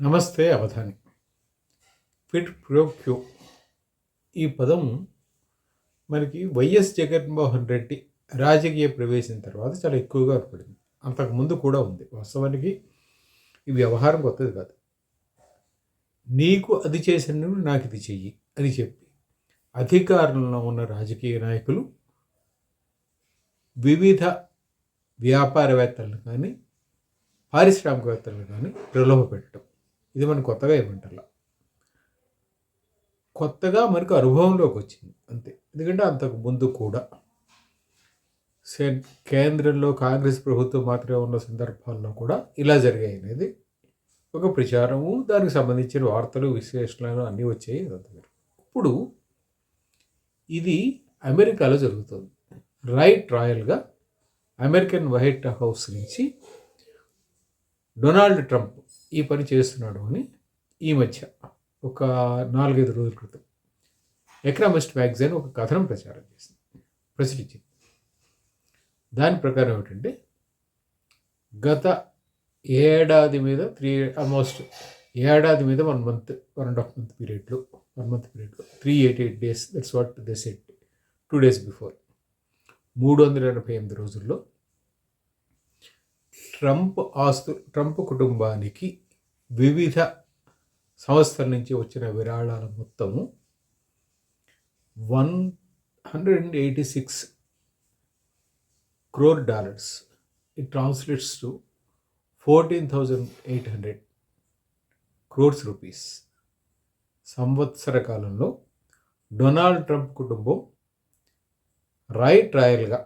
నమస్తే అవధాని. ఫిట్ ప్రోక్యో ఈ పదం మనకి వైఎస్ జగన్మోహన్ రెడ్డి రాజకీయ ప్రవేశం తర్వాత చాలా ఎక్కువగా ఏర్పడింది అంతకుముందు కూడా ఉంది. వాస్తవానికి ఈ వ్యవహారం కొత్తది కాదు. నీకు అది చేసిన నాకు ఇది చెయ్యి అని చెప్పి అధికారంలో ఉన్న రాజకీయ నాయకులు వివిధ వ్యాపారవేత్తలను కానీ పారిశ్రామికవేత్తలను కానీ ప్రలోభ పెట్టడం ఇది మనం కొత్తగా ఏమంటారా కొత్తగా మనకు అనుభవంలోకి వచ్చింది అంతే. ఎందుకంటే అంతకు ముందు కూడా సెన్ కేంద్రంలో కాంగ్రెస్ ప్రభుత్వం మాత్రమే ఉన్న సందర్భాల్లో కూడా ఇలా జరిగాయి అనేది ఒక ప్రచారము దానికి సంబంధించిన వార్తలు విశ్లేషణలు అన్నీ వచ్చాయి అదంతా ఇప్పుడు ఇది అమెరికాలో జరుగుతుంది. రైట్ రాయల్గా అమెరికన్ వైట్ హౌస్ నుంచి డొనాల్డ్ ట్రంప్ ఈ పని చేస్తున్నాడు అని ఈ మధ్య ఒక నాలుగైదు రోజుల క్రితం ఎకనామిస్ట్ మ్యాగజైన్ ఒక కథనం ప్రచారం చేసింది ప్రచురించింది. దాని ప్రకారం ఏమిటంటే గత ఏడాది మీద త్రీ ఆల్మోస్ట్ ఏడాది మీద one month one and half month పీరియడ్లో వన్ మంత్ పీరియడ్లో three eighty eight days that's what they set two days before మూడు వందల ఎనభై ఎనిమిది రోజుల్లో ట్రంప్ ఆస్తు ట్రంప్ కుటుంబానికి వివిధ సంస్థల నుంచి వచ్చిన విరాళాల మొత్తము one hundred and eighty six crore dollars. It translates to fourteen thousand eight hundred crores rupees సంవత్సర కాలంలో డొనాల్డ్ ట్రంప్ కుటుంబం రైట్ రాయల్గా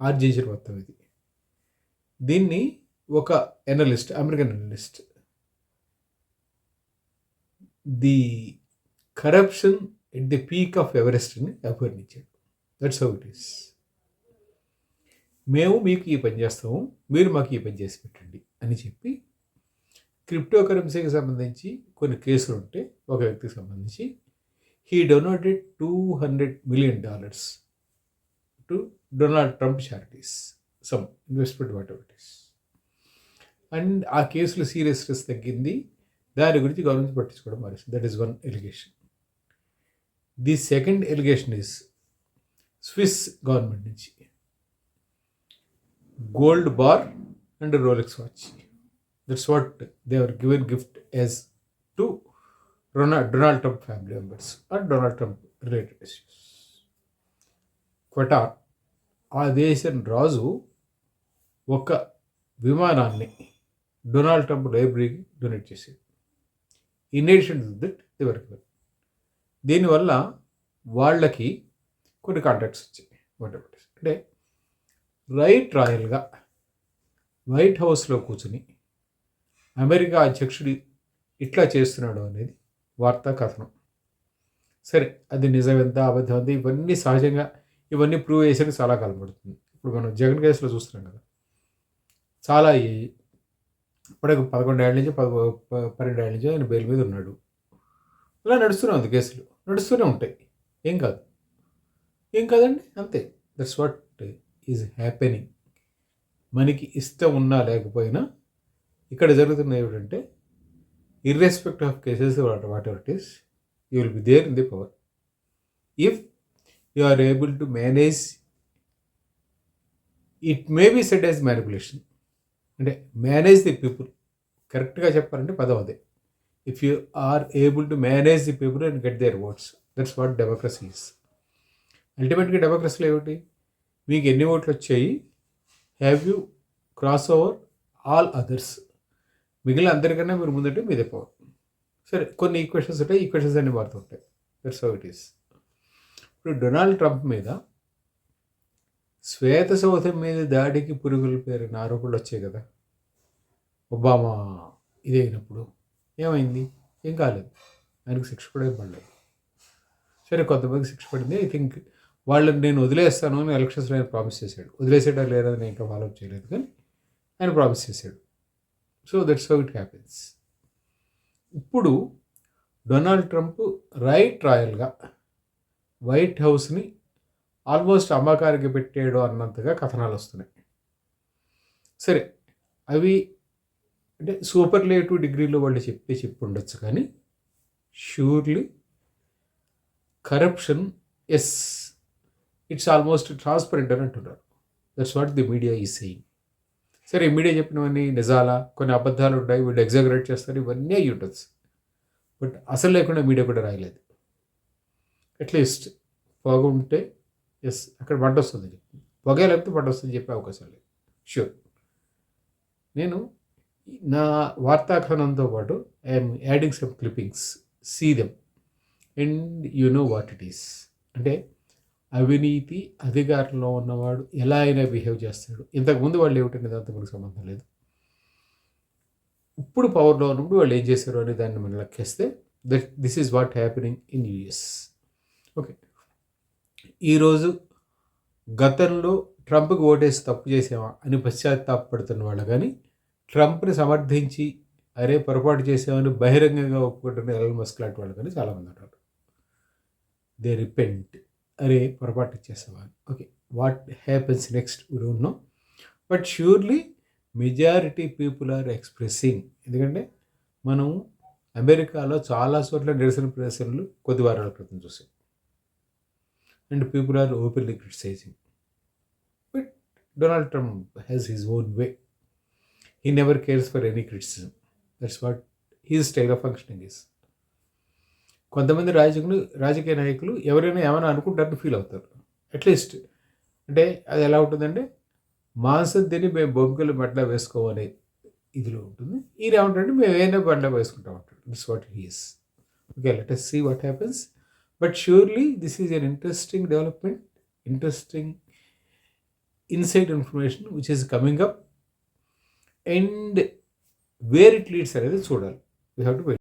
ఆర్జించిన మొత్తం ఇది. దీన్ని ఒక analyst American analyst the corruption at the peak of ఎవరెస్ట్ని అభివర్ణించాడు. దట్స్ హౌ ఇట్ ఈస్ మేము మీకు ఈ పని చేస్తాము మీరు మాకు ఈ పని చేసి పెట్టండి అని చెప్పి క్రిప్టో కరెన్సీకి సంబంధించి కొన్ని కేసులు ఉంటే ఒక వ్యక్తికి సంబంధించి he donated two hundred million dollars to Donald Trump charities some investment whatever it is and ఆ కేసులో సీరియస్నెస్ తగ్గింది. దాని గురించి గవర్నమెంట్ పట్టించుకోవడం మానేసింది. That is one allegation the second allegation is Swiss government నుంచి. Gold bar and Rolex watch that's what they are given gift as to Ronald Donald Trump family members or Donald Trump related issues Qatar ఆ దేశం రాజు ఒక విమానాన్ని Donald Trump లైబ్రరీకి donate చేసేది in addition to that దివర్ దీనివల్ల వాళ్ళకి కొన్ని కాంటాక్ట్స్ వచ్చాయి. అంటే రైట్ రాయల్గా వైట్ హౌస్లో కూర్చుని అమెరికా అధ్యక్షుడు ఇట్లా చేస్తున్నాడు అనేది వార్తా కథనం సరే అది నిజమెంత అబద్ధం? ఎంత ఇవన్నీ సహజంగా ఇవన్నీ ప్రూవ్ చేసేది చాలా కాలం పడుతుంది. ఇప్పుడు మనం జగన్ కేసులో చూస్తున్నాం కదా. చాలా అయ్యాయి ఇప్పటికి పదకొండేళ్ళ నుంచి పద ప- పన్నెండేళ్ళ నుంచి ఆయన బెయిల్ మీద ఉన్నాడు. ఇలా నడుస్తూనే ఉంది కేసులు. నడుస్తూనే ఉంటాయి. ఏం కాదు. ఏం కాదండి? అంతే. దట్స్ వాట్ ఈజ్ హ్యాపెనింగ్ మనకి ఇష్టం ఉన్నా లేకపోయినా ఇక్కడ జరుగుతున్న ఏమిటంటే irrespective of cases what whatever it is you will be there in the power if you are able to manage it may be set as manipulation అంటే మేనేజ్ ది పీపుల్ కరెక్ట్గా చెప్పాలంటే పదం అదే if you are able to manage the people and get their votes that's what democracy is అల్టిమేట్గా డెమోక్రసీలో ఏమిటి? మీకు ఎన్ని ఓట్లు వచ్చాయి? Have you cross over all others మిగిలిన అందరికన్నా మీరు ముందంటే మీదే పవర్ సరే కొన్ని ఈక్వేషన్స్ ఉంటాయి ఈక్వేషన్స్ అన్ని మారుతుంటాయి దట్స్ హౌ ఇట్ ఈస్ ఇప్పుడు డొనాల్డ్ ట్రంప్ మీద శ్వేత సౌధం మీద దాడికి పురుగులు పేరిన ఆరోపణలు వచ్చాయి కదా. ఒబామా ఇదైనప్పుడు ఏమైంది? ఏం కాలేదు. ఆయనకు శిక్ష కూడా ఏం పడలేదు సరే కొంతమందికి శిక్ష పడింది. ఐ థింక్ వాళ్ళని నేను వదిలేస్తాను అని ఎలక్షన్స్లో ఆయన ప్రామిస్ చేశాడు. వదిలేసేటా లేదని నేను ఇంకా ఫాలో చేయలేదు కానీ ఆయన ప్రామిస్ చేశాడు. So that's how it happens ఇప్పుడు డొనాల్డ్ ట్రంప్ రైట్ రాయల్గా వైట్ హౌస్ని ఆల్మోస్ట్ అమ్మకానికి పెట్టాడు అన్నంతగా కథనాలు వస్తున్నాయి. సరే అవి అంటే సూపర్లేటివ్ డిగ్రీలో వాళ్ళు చెప్తే చెప్పి ఉండొచ్చు కానీ surely corruption is it's almost transparent అని అంటున్నారు. That's what the media is saying సరే మీడియా చెప్పినవన్నీ నిజాలా? కొన్ని అబద్ధాలు ఉంటాయి వీళ్ళు ఎగ్జాగరేట్ చేస్తారు ఇవన్నీ అయ్యి ఉండొచ్చు. బట్ అసలు లేకుండా మీడియా కూడా రాయలేదు. అట్లీస్ట్ బాగుంటే ఎస్ అక్కడ మంట వస్తుంది పొగే లేకపోతే మంట వస్తుంది చెప్పే అవకాశం లేదు. షూర్ నేను నా వార్తాఖనంతో పాటు I'm adding some clippings see them and you know what it is అంటే అవినీతి అధికారంలో ఉన్నవాడు ఎలా అయినా బిహేవ్ చేస్తాడు. ఇంతకుముందు వాళ్ళు ఏమిటనే దాంతో మనకు సంబంధం లేదు. ఇప్పుడు పవర్లో ఉన్నప్పుడు వాళ్ళు ఏం చేశారు అనే దాన్ని మనం లెక్కేస్తే that this is what happening in US okay ఈరోజు గతంలో ట్రంప్కి ఓటేసి తప్పు చేసామా అని పశ్చాత్తాపడుతున్న వాళ్ళు కానీ ట్రంప్ని సమర్థించి అరే పొరపాటు చేసామని బహిరంగంగా ఒప్పుకుంటున్న ఎలన్ మస్క్ లాంటి వాళ్ళు కానీ చాలామంది ఉంటారు దే రిపెంట్. అరే పొరపాటు చేసామా okay what happens next? We don't know but surely majority people are expressing ఎందుకంటే మనం అమెరికాలో చాలా చోట్ల నిరసన ప్రదర్శనలు కొద్ది వారాల క్రితం చూసాం. And people are openly criticising but Donald Trump has his own way he never cares for any criticism that's what he style of functioning is కొంతమంది రాజకీయులు రాజకీయ నాయకులు ఎవరైనా ఏమైనా అనుకుంటారని ఫీల్ అవుతారు. అట్లీస్ట్ అంటే అది ఎలా ఉంటుందంటే మాంసం తిని మేము బొమ్మకలు మెట్ల వేసుకోమనే ఇదిలో ఉంటుంది. ఈయన ఏమంటే మేము ఏదైనా బండ్ల వేసుకుంటాం అంటాడు this what he's okay let's see what happens but surely this is an interesting development interesting inside information which is coming up and where it leads అనేది చూడాలి వీ హ్యావ్ టు